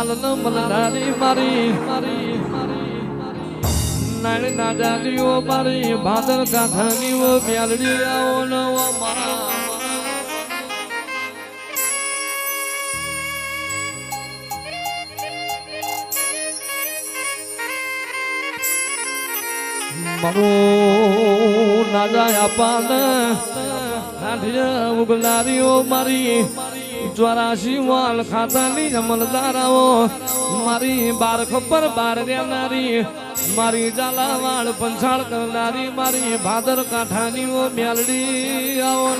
લાલન મલનારી મારી. મારી નાણી ના જાલીઓ મારી ભાદર કાંઠાની મ્યાલડી મારી. ચોરાશી શિવાલ ખાતાની અમલદારાઓ, મારી બાર ખબર બાર રહેનારી, મારી જાલાવાળ પંચાળ કરનારી, મારી ભાદર કાંઠાની મ્યાલડી આવો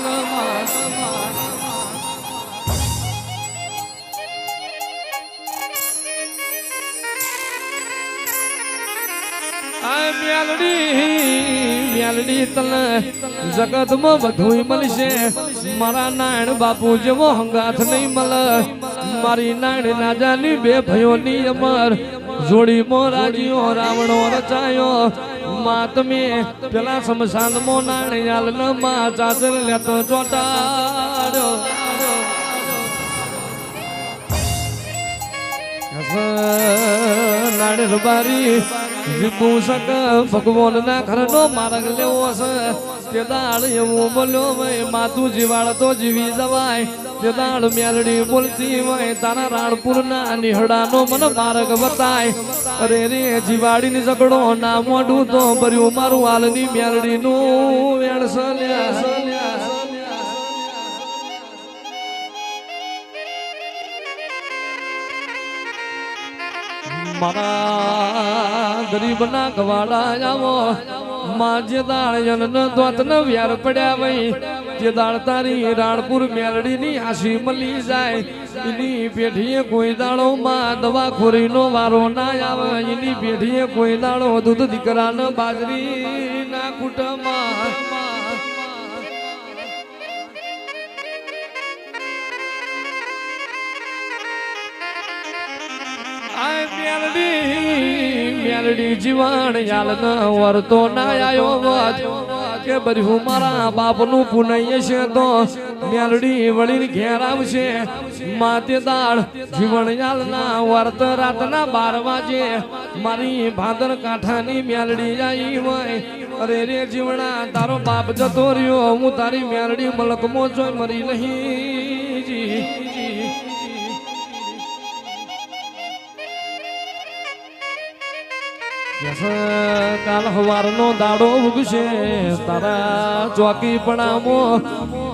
મ્યાલડી મ્યાલડી જગતમાં બધું મળશે. મારા નાયણ બાપુ જેવો હંગાથ નહીં મળે. મારી નાયણ નાજાની બે ભયોની અમર. જોડી મોરાજીઓ રાવણો રચાયો. માતમે પેલા સમશાન મો નાણિયાલ ન મા ચાદર લેતો ચોટાડ્યો. નાણે રબારી વિપુ ભગવાનના ભગવાન ના ઘરનો માર્ગ લેવો છે. તે દાળ એવું બોલ્યો ભાઈ માતું જીવાળ તો જીવી જવાય. તે દાળ મેલડી બોલતી હોય, તારા રાણપુર ના નિહડાનો મને માર્ગ બતાય. અરે રે જીવાડી ની ઝઘડો ના મોઢું તો ભર્યું મારું હાલની મેલડી નું વેણ સલ્યા. મારા ગરીબના ગવાડા આવો. માં જે દાળ જન દોત ન વ્યાર પડ્યા વઈ, જે દાળ તારી રાણપુર મેલડીની આશી મળી જાય. એની પેઢીએ કોઈ દાળો માં દવા ખોરીનો વારો ના આવે. એની પેઢીએ કોઈ દાળો દૂધ દીકરાને બાજરી ના કુટમાં મેલડી જીવન યાલ ન વરતો ના આયો વાત. કે બર્યું મારા બાપનું પુનૈય છે તો મેલડી વળીને ઘેર આવશે. માતે દાળ જીવન યાલ ના વર્ત રાતના બાર વાજે. મારી ભાદર કાંઠાની મેલડી આવી હોય. અરે રે જીવણા, તારો બાપ જતો રહ્યો. હું તારી મેલડી મલકમો જોઈ મરી નહીં. કાલ હવારનો દાડો ઉગશે. તારા ચોકી પણામો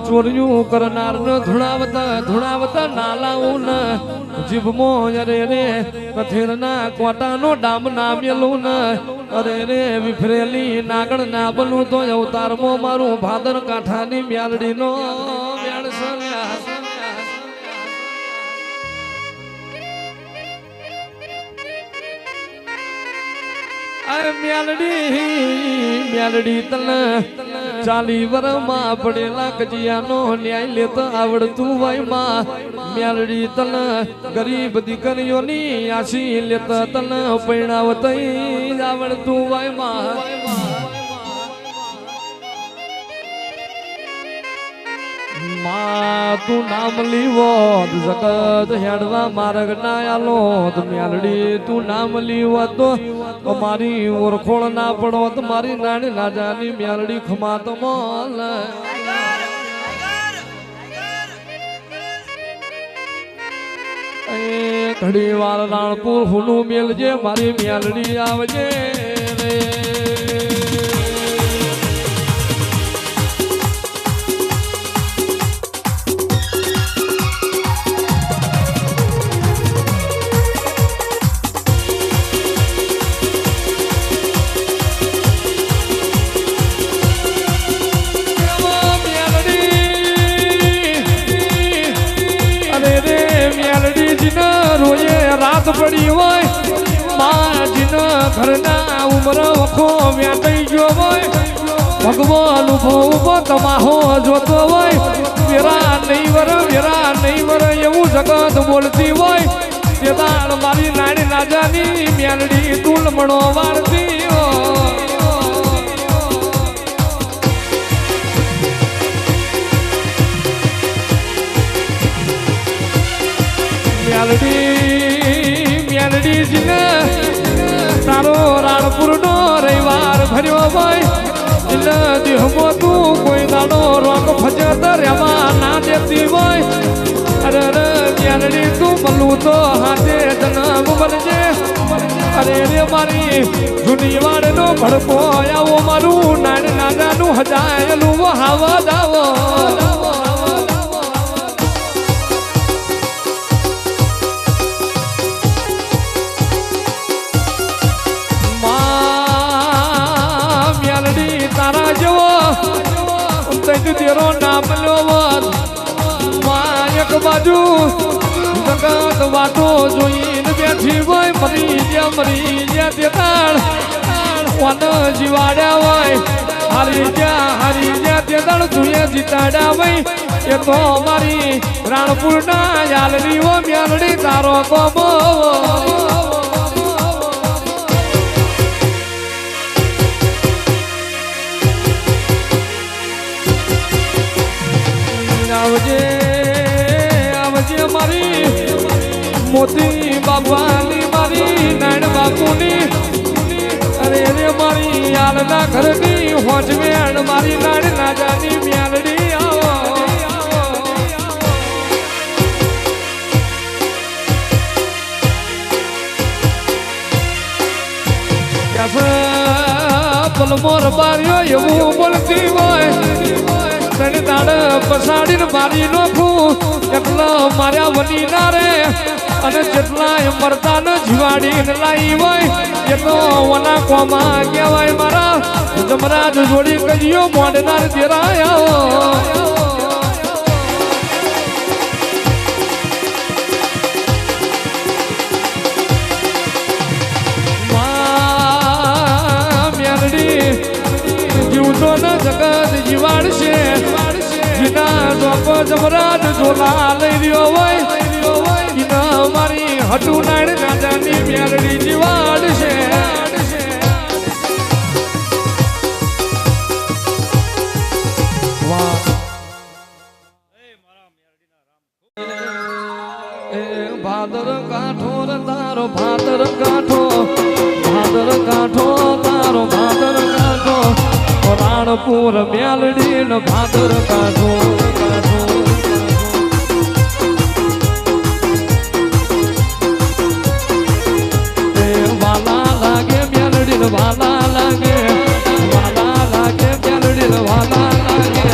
ચોર્યું કરનાર ધૂણાવતા, ધુણાવતા ધુણાવતા નાલાઉન જીભમો. અરે રે, કથેરના કોટાનો ડામ ના મેલું ન. અરે રે, વિફરેલી નાગણ ના બનું તો અવતારમો મારું ભાદર કાંઠાની મ્યાલડીનો મેળ મેલડી મેલડી તલ ચાલી વરમાં પડેલા કજિયાનો ન્યાય લેતા આવડતું હોયમાં મેલડી તલ ગરીબ દીકરીઓની આશી લેતા તલ પૈણાવતઈ આવડતું હોયમાં માં તું નામ લીવો જગત હેડવા માર્ગ ના આલો મેલડી તું નામ લીવો તો મારી ઓળખોળ ના પડો તો મારી નાની રાજાની મેલડી ખમાત મોલ. ઘડી વાર રાણપુર હુલું મેલજે, મારી મેલડી આવજે રે. રાત પડી હોય, માજીને ઘરના ઉમર વખો વ્યાટાઈ ગયો હોય. ભગવાન ઊભો ઊભો તમાહો જોતો હોય. વેરા નહીં વર, વેરા નહીં વર, એવું જગત બોલતી હોય. તે મારી નાની રાજાની મેલડી તુલમણો વાળતી હોય. મેલડીજીને તારો રાણપુરનો રવિવાર ભર્યો હોય, એટલે દેહમો તું કોઈ દાડો રોગ ફજત દરિયામાં ના દેતી હોય. અરે રે મેલડી તું મલું તો હાથે જન્મ બનજે. અરે, રે મારી, જૂની વાળનો ભડકો આવો મારું નાની નાનાનું હજાયેલું હાવા દાવો. માં એક બાજુ જગત વાતો જોઈને બેઠી હોય, મરી જ્યાં મરી જ્યાં તે તાળ વન જીવાડ્યા હોય, હારી જ્યાં હારી જ્યાં તે જોઈએ જીતાડ્યા હોય, એ તો મારી રાણપુરના યાલડી ઓ મ્યાલડી તારો કોમો મારી યાલના હોજ હોજવેણ મારી નાડ નાજાની મ્યાલડી આવો. પલમોર બાર્યો એવું બોલતી હોય. તને દાડ પસાડીને મારી નોખું. એટલો માર્યા વની ના રે. અને જેટલા મરતા ને જીવાડીને લાવી હોય એ તો વના કોમાં કહેવાય મારા. જમરાજ જોડી કજિયો મોડનાર દેરાયા. જીવતો ન જગત જીવાડશે. ડોપ જમરાજ ઝોલા લઈ રહ્યો હોય જીના મારી હટુ નાડ રાજાની જીવાડશે વાહ એ ભાદર કાઠો તારો ભાદર કાંઠો ભાદર કાંઠો તારો ભાદર કાંઠો રાણપુર મ્યાલડી ભાદર કાઠો મ્યાલડી ન વાલા લાગે વાલા લાગે મ્યાલડી ન વાલા લાગે.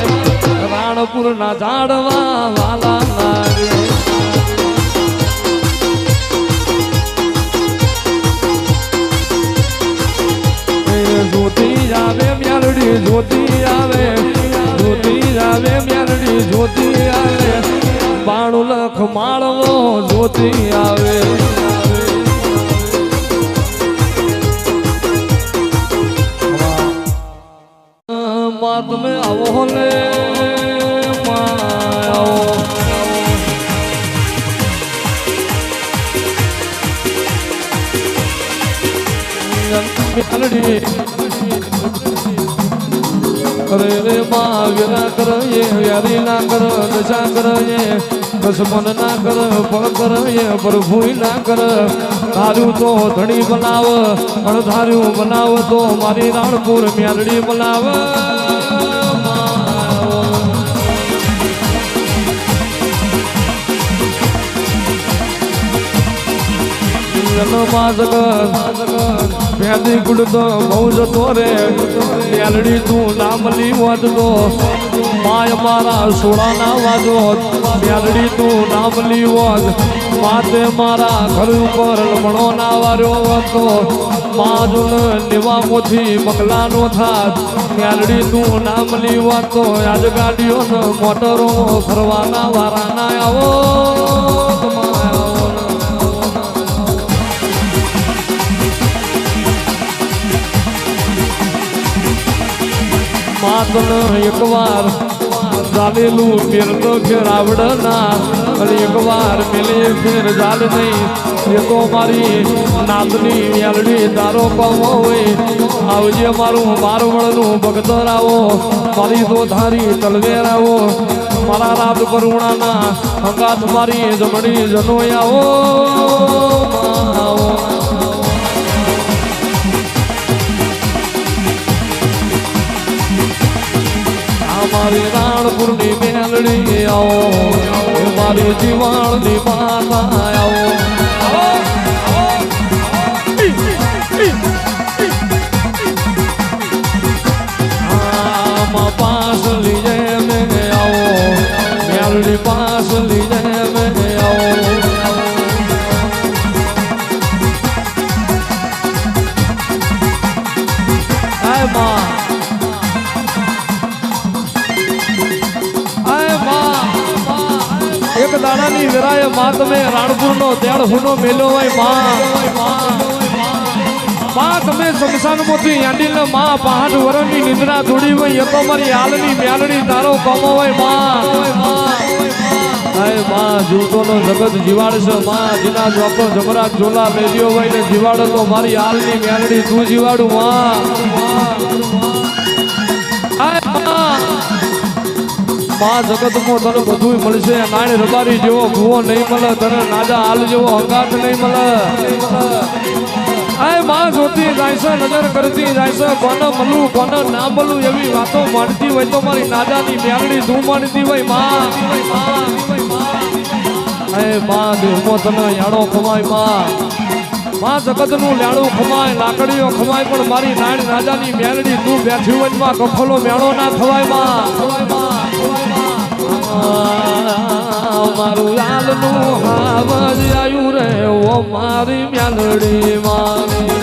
રાણપુર ના ઝાડવા વાલા લાગે. આવે મ્યાલડી જ્યોતિ આવે. જ્યોતિ આવે આવે. કરે રે માં વિરા કરે વ્યારી ના કરો દશા કરે દુશ્મન ના કર. ફળ કરે પ્રભુ ના કર ધાર્યું તો ધણી બનાવ અણધાર્યું બનાવ તો મારી રાણપુર મ્યાલડી બનાવ ભેદી ગુડ તો બહુ જતો રે. મ્યાલડી તું નામલી વાજતો. માય મારા સોળાના વાજો. મેલડી તું નામલી વાજ. માતે મારા ઘર ઉપર લમણો ના વાર્યો હતો. માજુન નિવામોથી બગલાનો થાત. મેલડી તું નામલી વાતો. આજ ગાડીઓ મોટરો ફરવાના વારા ના આવો. માતન એકવાર ચાલેલું ફેર તો ફેર આવડના અને એકવાર પેલે ફેર જાલ નહીં. એ તો મારી નાતની યાલડી તારો કમો હોય. આવજે મારું મારવણનું ભગતર આવો. મારી તો ધારી તલવેર આવો. મારા રાત કરુણાના હંગાત મારી જમણી જનો આવો આવો. મારી રાણપુરની મેલડી આવો. મારી જીવાણની માતા આવો. માં તમે રાણપુરનો દેડ હુનો મેલો હોયમાં. માં તમે શમશાનમાંથી યાંડીને માં પહાડ વરણની નિંદ્રા ધૂળી હોય, એ તો મારી હાલની મ્યાલડી તારો કમો હોયમાં. હાયમાં, જૂતોનો જગત જીવાડશે માં. જીના જોકો જમરા ચોલા મેલ્યો હોય ને જીવાડો તો મારી હાલની મ્યાલડી તું જીવાડું માં. હાયમાં માં જગતમાં તને બધું મળશે. નાણે રબારી જેવો ભૂવો નહીં મળે. તને નાજા હાલ જેવો હંગાત નહીં મળે. આયમાં જોતી જાય છે નજર કરતી જાય છે. કોને મળું કોને ના મળું એવી વાતો માનતી હોય તો મારી નાજાની મ્યાલડી તું માનતી હોયમાં? અરે માં દેહમાં તને યાડો ખવાયમાં. માં જગતનું લેણું ખમાય લાકડીઓ ખમાય પણ મારી નાણી રાજાની મેલડી તું બેઠી વચમાં માં કફલો મેળો ના ખવાયમાં. આ, મારું લાલનું હાવજ આવ્યું રે ઓ મારી મેલડી મારી.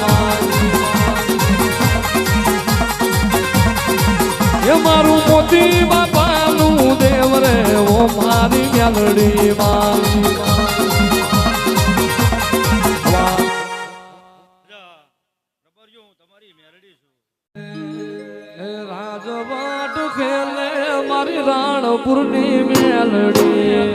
એ મારું મોતી બાપાનું દેવ રે ઓ મારી મેલડી મારી. તમારી મેરડી છું. ખેલે મારી રાણપુરની મેલડી.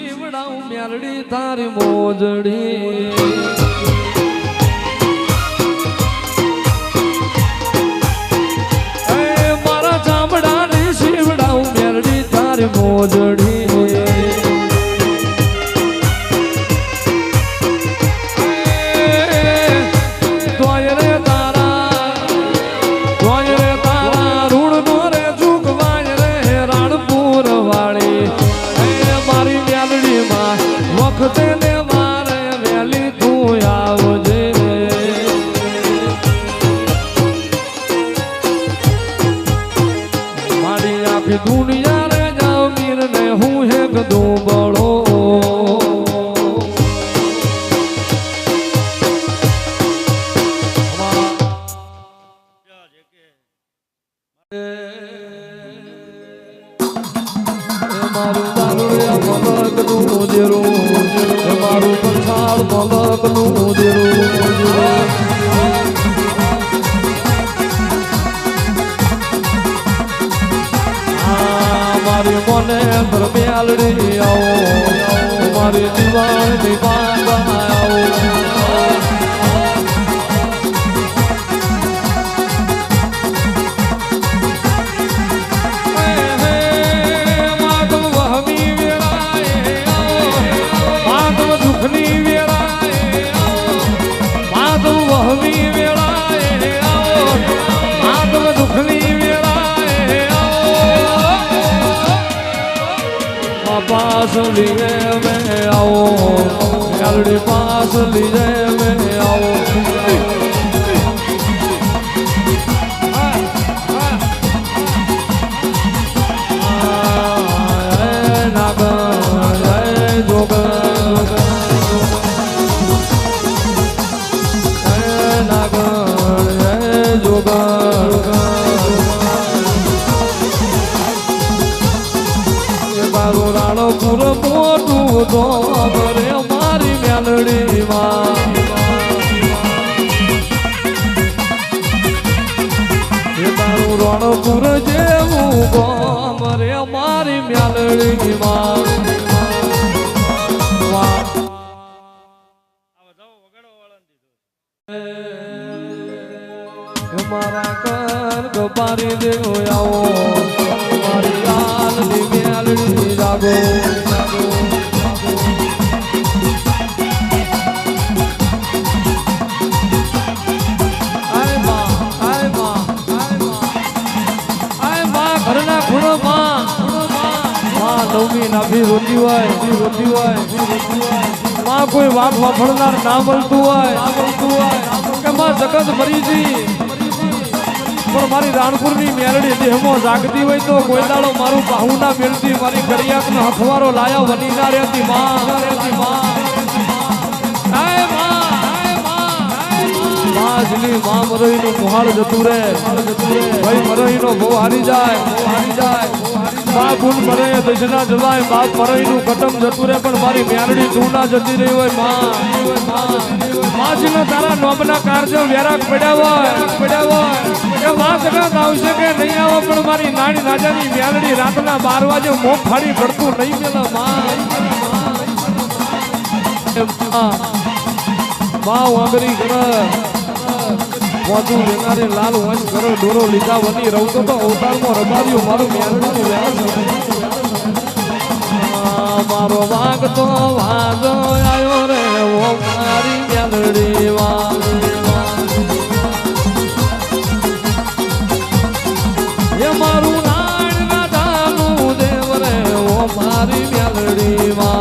શીવડાઉં મેરડી તારી મોજડી. આખી દુનિયા રે જાવ મીર ને હું એક દુબળો પાસ લીએ મેં આવો મેલડી પાસ લીધે મેં આવો જય તો ભરે મારી મેલડીમાં એ તારું રણપુર જેવું ગોમ રે મારી વાળાને મારા કર ગપારી દેવો આવો. મારી લાલ મેલડી જાગો. નાભી રોતી હોય રોતી હોય. માં કોઈ વાઘ વાફળનાર ના મળતું હોય મળતું હોય. કે માં જગત ફરીથી પણ મારી રાણપુરની મેરડી દેહમાં જાગતી હોય તો કોઈ મારું બાહુ ના મેળતી મારી ગળિયાકનો હથવારો લાયા વની ના રહેતી માં. રહેતી માં માં આયમાં. માજની માં મરોઈનું મુહાળ જતું રે ભાઈ મરોહીનો બહુ હારી જાય બહુ હારી જાય. બા ગુણ મરે દશના જવાય મા મરોઈનું કટમ જતું રે પણ મારી મેરડી ચૂંડા જતી રહી હોયમાં. માજીનો તારા નોબના કાર્ય વેરાક પડ્યા હોય. પડ્યા હોય કે માં આવશે કે નહીં આવો, પણ મારી નાની રાજાની મેરડી રાતના બાર વાગે મોં ફાડી પડતું નહીં પેલા માં. માં વાંગરી કરે વધુ લેનારે લાલ વંશ કરો ડોરો લીધા વની રહું તો અવતારમાં રબાર્યો મારું વ્યાસ મારો વાગ તો વાજો આયો રે, ઓ મારી મેલડી વાગ એ મારું નાણ રાજાનું દેવ રે, ઓ મારી મેલડી વાગ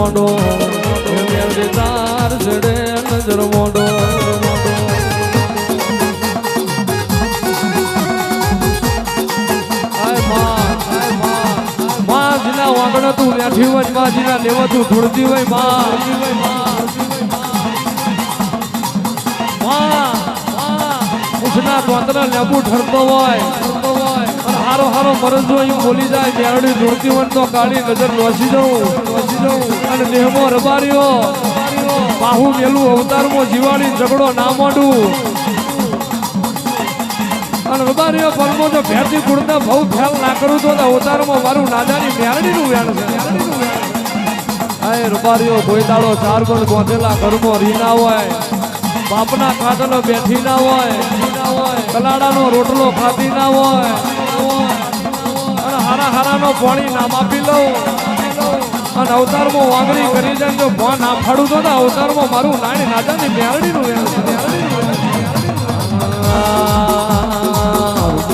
મોડો તાર છેડે નજર મોડો તું બેઠી હોયમાં જીના લેવા તું ધૂળતી હોય, માં. તોતર લેબુ ઠરતો હોય. હારો હારો મરજ અહીં બોલી જાય, મેરડી ધૂળતી હોય તો કાળી નજર લોસી જવું લોસી જવું. દેહમાં રબારીઓ બાહુ મેલું અવતારમાં જીવાડી ઝઘડો ના માંડું. અને રબાર્યો પરમો તો ભેરથી કુડતા બહુ ખ્યાલ ના કરું તો અવતારમાં મારું નાદાની મેરડીનું વેણ છે. રબારીઓ ભોયતાળો દાડો ચાર ગણ ગોંધેલા ઘરમાં રીના હોય. બાપના ખાટલો બેઠી ના હોય. કલાડાનો રોટલો ખાતી ના હોય. અને હારા હારાનો પાણી ના માપી લઉં. અને અવતારમાં વાંગડી કરી જાય જો ભો ના ફાડું તો ને, અવતારમાં મારું નાની નાજાની છે.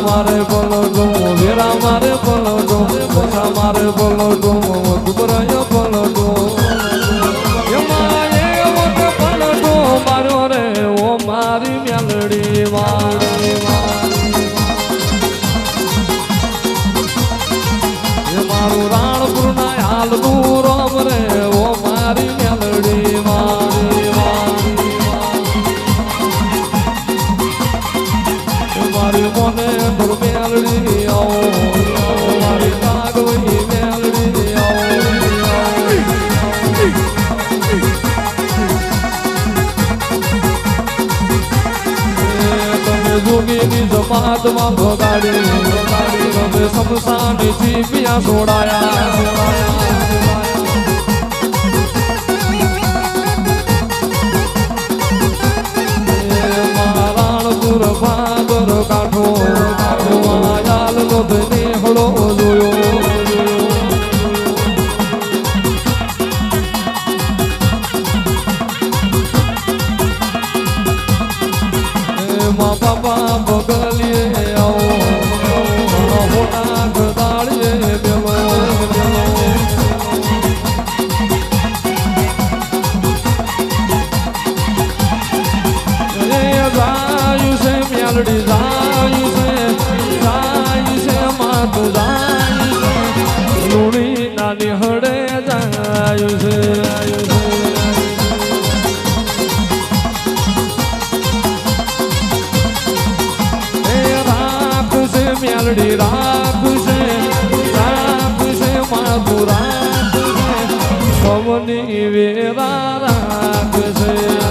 મારે બોલો ડુમ વેરા મારે બોલો ડુમ મારે બોલો ડુમ દુબરાયો બોલો ડુમ જોગીની જમાતમાં ભગાડી ભગાડી સમસાની ચીપિયા છોડાયા મારાણપુર કાઠો આયાલ નો ને હળો જોયો. મેલડી જાયું છે જાયું છે માતું જાયું છે. લુણી નાની હડે જાયું છે. મેલડી રાખશે રાખશે માધુ રાખશે પવની વેરા રાખશે